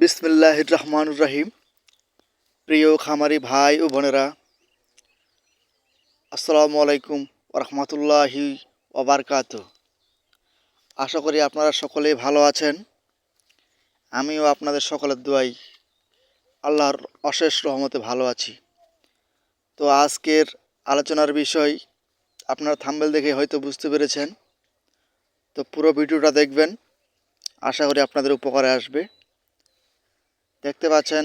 বিসমিল্লাহ রহমান রাহিম। প্রিয় খামারি ভাই ও বোনেরা, আসসালামু আলাইকুম রহমতুল্লাহি ওবরকাত আশা করি আপনারা সকলেই ভালো আছেন। আমিও আপনাদের সকলের দোয়াই আল্লাহর অশেষ রহমতে ভালো আছি। তো আজকের আলোচনার বিষয়, আপনারা থাম্বেল দেখে হয়তো বুঝতে পেরেছেন। তো পুরো ভিডিওটা দেখবেন। আশা করি আপনাদের উপকারে আসবে। দেখতে পাচ্ছেন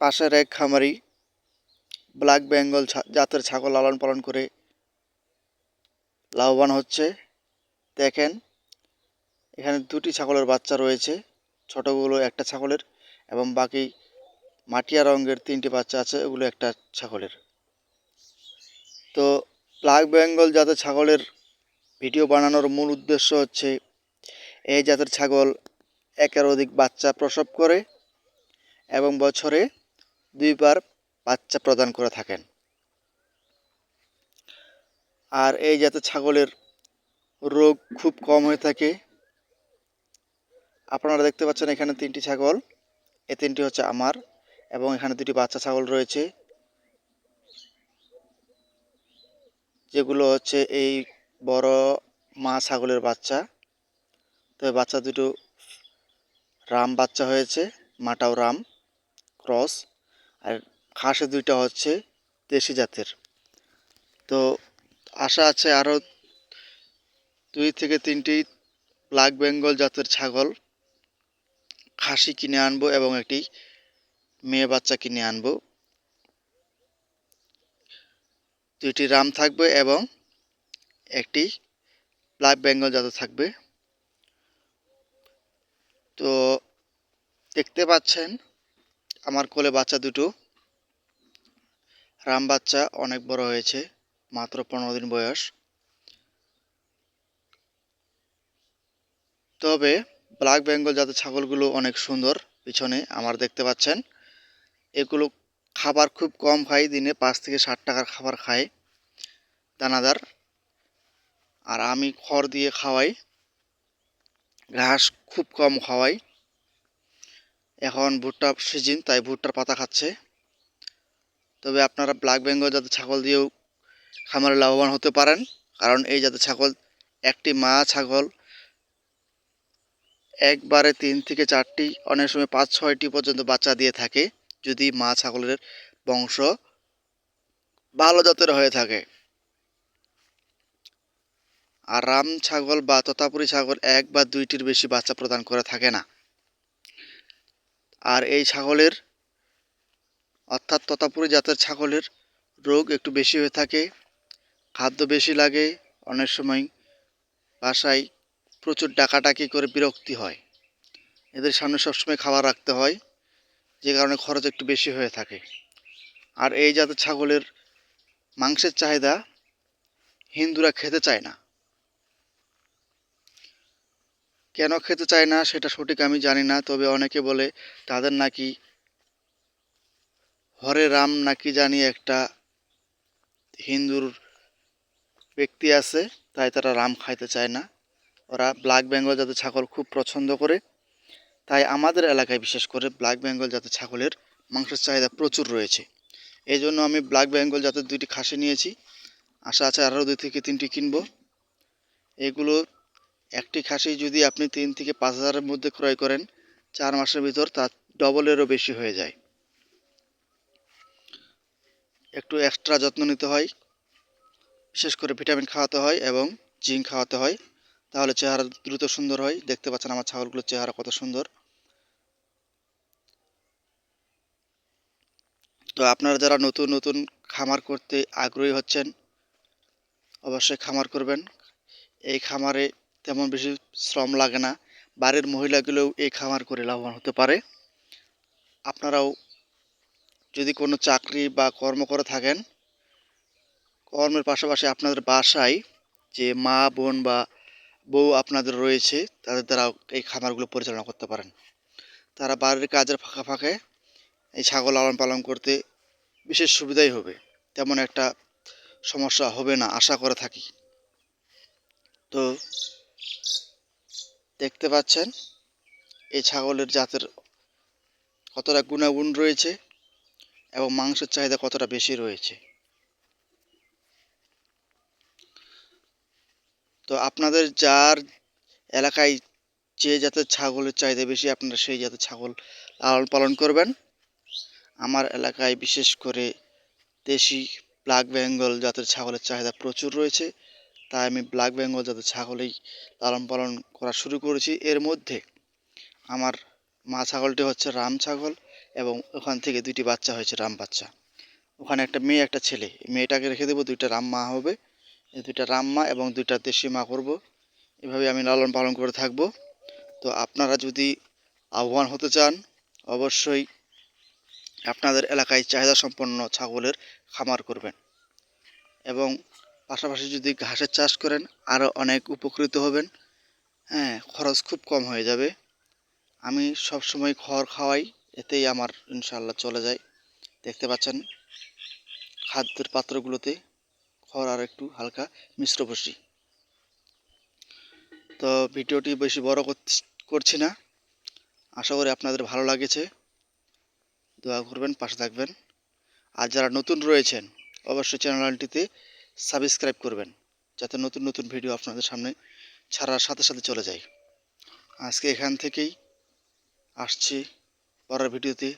পাশের এক খামারি ব্ল্যাক বেঙ্গল জাতের ছাগল লালন পালন করে লাভবান হচ্ছে। দেখেন, এখানে দুটি ছাগলের বাচ্চা রয়েছে ছোটগুলো একটা ছাগলের এবং বাকি মাটিয়া রঙের তিনটি বাচ্চা আছে, ওগুলো একটা ছাগলের। তো ব্ল্যাক বেঙ্গল জাতের ছাগলের ভিডিও বানানোর মূল উদ্দেশ্য হচ্ছে, এই জাতের ছাগল একের অধিক বাচ্চা প্রসব করে এবং বছরে দুইবার বাচ্চা প্রদান করে থাকেন। আর এই জাতের ছাগলের রোগ খুব কম হয়ে থাকে। আপনারা দেখতে পাচ্ছেন এখানে তিনটি ছাগল এ তিনটি হচ্ছে আমার এবং এখানে দুটি বাচ্চা ছাগল রয়েছে। যেগুলো হচ্ছে এই বড় মা ছাগলের বাচ্চা। তো বাচ্চা দুটো রাম বাচ্চা হয়েছে, মাটাও রাম, ক্রস, আর খাসে দুইটা হচ্ছে দেশি জাতের। তো আশা আছে আরও দুই থেকে তিনটি ব্ল্যাক বেঙ্গল জাতের ছাগল খাসি কিনে আনব এবং একটি মেয়ে বাচ্চা কিনে আনব। দুইটি রাম থাকবে এবং একটি ব্ল্যাক বেঙ্গল জাতের থাকবে। তো দেখতে পাচ্ছেন আমার কোলে বাচ্চা দুটো। রাম বাচ্চা অনেক বড় হয়েছে, মাত্র পনেরো দিন বয়স। তবে ব্ল্যাক বেঙ্গল জাতের ছাগলগুলো অনেক সুন্দর, পিছনে আমার দেখতে পাচ্ছেন। এগুলো খাবার খুব কম খায়, দিনে পাঁচ থেকে ষাট টাকার খাবার খায় দানাদার। আর আমি খড় দিয়ে খাওয়াই। ঘাস খুব কম হওয়ায় এখন ভুট্টা সিজন, তাই ভুট্টার পাতা খাচ্ছে। তবে আপনারা ব্ল্যাক বেঙ্গল জাতের ছাগল দিয়েও খামারে লাভবান হতে পারেন, কারণ এই জাতের ছাগল একটি মা ছাগল। একবারে তিন থেকে চারটি, অনেক সময় পাঁচ, ছয়টি পর্যন্ত বাচ্চা দিয়ে থাকে, যদি মা ছাগলের বংশ ভালো জাতের হয়ে থাকে। আর রাম ছাগল বা তোতাপুরি ছাগল এক বা দুইটির বেশি বাচ্চা প্রদান করে থাকে না। আর এই ছাগলের, অর্থাৎ তোতাপুরি জাতের ছাগলের রোগ একটু বেশি হয়ে থাকে, খাদ্য বেশি লাগে, অনেক সময় বাসায় প্রচুর ডাকাটাকি করে বিরক্তি হয়। এদের সামনে সবসময় খাবার রাখতে হয়, যে কারণে খরচ একটু বেশি হয়ে থাকে। আর এই জাতের ছাগলের মাংসের চাহিদা হিন্দুরা খেতে চায় না। কেন খেতে চায় না সেটা সঠিক আমি জানি না, তবে অনেকে বলে তাদের নাকি হরে রাম নাকি জানি একটা হিন্দুর ব্যক্তি আছে, তাই তারা রাম খাইতে চায় না। ওরা ব্ল্যাক বেঙ্গল জাতের ছাগল খুব পছন্দ করে, তাই আমাদের এলাকায় বিশেষ করে ব্ল্যাক বেঙ্গল জাতের ছাগলের মাংসের চাহিদা প্রচুর রয়েছে। এই জন্য আমি ব্ল্যাক বেঙ্গল জাতের দুইটি খাসি নিয়েছি, আশা আছে আরও দুই থেকে তিনটি কিনবো। এগুলো একটি খাসি যদি আপনি তিন থেকে পাঁচ হাজারের মধ্যে ক্রয় করেন, চার মাসের ভিতর তার ডবলেরও বেশি হয়ে যায়। একটু এক্সট্রা যত্ন নিতে হয়, বিশেষ করে ভিটামিন খাওয়াতে হয় এবং জিঙ্ক খাওয়াতে হয়, তাহলে চেহারা দ্রুত সুন্দর হয়। দেখতে পাচ্ছেন আমার ছাগলগুলোর চেহারা কত সুন্দর। তো আপনারা যারা নতুন নতুন খামার করতে আগ্রহী হচ্ছেন, অবশ্যই খামার করবেন। এই খামারে তেমন বেশি শ্রম লাগে না। বাড়ির মহিলাগুলোও এই খামার করে লাভবান হতে পারে। আপনারাও যদি কোনো চাকরি বা কর্ম করে থাকেন, কর্মের পাশাপাশি আপনাদের বাসায় যে মা, বোন বা বউ আপনাদের রয়েছে, তাদের দ্বারা এই খামারগুলো পরিচালনা করতে পারেন। তারা বাড়ির কাজের ফাঁকা ফাঁকে এই ছাগল লালন পালন করতে বিশেষ সুবিধাই হবে। তেমন একটা সমস্যা হবে না, আশা করে থাকি। তো দেখতে পাচ্ছেন, এই ছাগলের জাতের কতটা গুণাগুণ রয়েছে এবং মাংসের চাহিদা কতটা বেশি রয়েছে। তো আপনাদের যার এলাকায় যে জাতের ছাগলের চাহিদা বেশি, আপনারা সেই জাতের ছাগল লালন পালন করবেন। আমার এলাকায় বিশেষ করে দেশি ব্ল্যাক বেঙ্গল জাতের ছাগলের চাহিদা প্রচুর রয়েছে। তাই আমি ব্ল্যাক বেঙ্গল জাতের ছাগলেই লালন পালন করা শুরু করেছি। এর মধ্যে আমার মা ছাগলটি হচ্ছে রাম ছাগল এবং ওখান থেকে দুইটি বাচ্চা হয়েছে রাম বাচ্চা। ওখানে একটা মেয়ে, একটা ছেলে। মেয়েটাকে রেখে দেবো, দুইটা রাম মা হবে। দুইটা রাম মা এবং দুইটা দেশি মা করব। এভাবে আমি লালন পালন করে থাকব। তো আপনারা যদি আহ্বান হতে চান, অবশ্যই আপনাদের এলাকায় চাহিদা সম্পন্ন ছাগলের খামার করবেন। এবং পাশাপাশি যদি ঘাসের চাষ করেন আরও অনেক উপকৃত হবেন। হ্যাঁ খরচ খুব কম হয়ে যাবে। আমি সব সময় খড় খাওয়াই, এতেই আমার ইনশাল্লাহ চলে যায়। দেখতে পাচ্ছেন খাদ্যের পাত্রগুলোতে খড় আর একটু হালকা মিশ্র বসি। তো ভিডিওটি বেশি বড় করছ- করছি না। আশা করি আপনাদের ভালো লাগেছে। দোয়া করবেন, পাশে থাকবেন। আর যারা নতুন রয়েছেন, অবশ্যই চ্যানেলটিতে সাবস্ক্রাইব করবেন, যাতে নতুন নতুন ভিডিও আপনাদের সামনে ছাড়ার সাথে সাথে চলে যায়। আজকে এখান থেকেই আসছি। পরের ভিডিওতে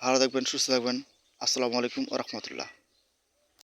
ভালো থাকবেন, সুস্থ থাকবেন। আসসালামু আলাইকুম রহমতুল্লাহ।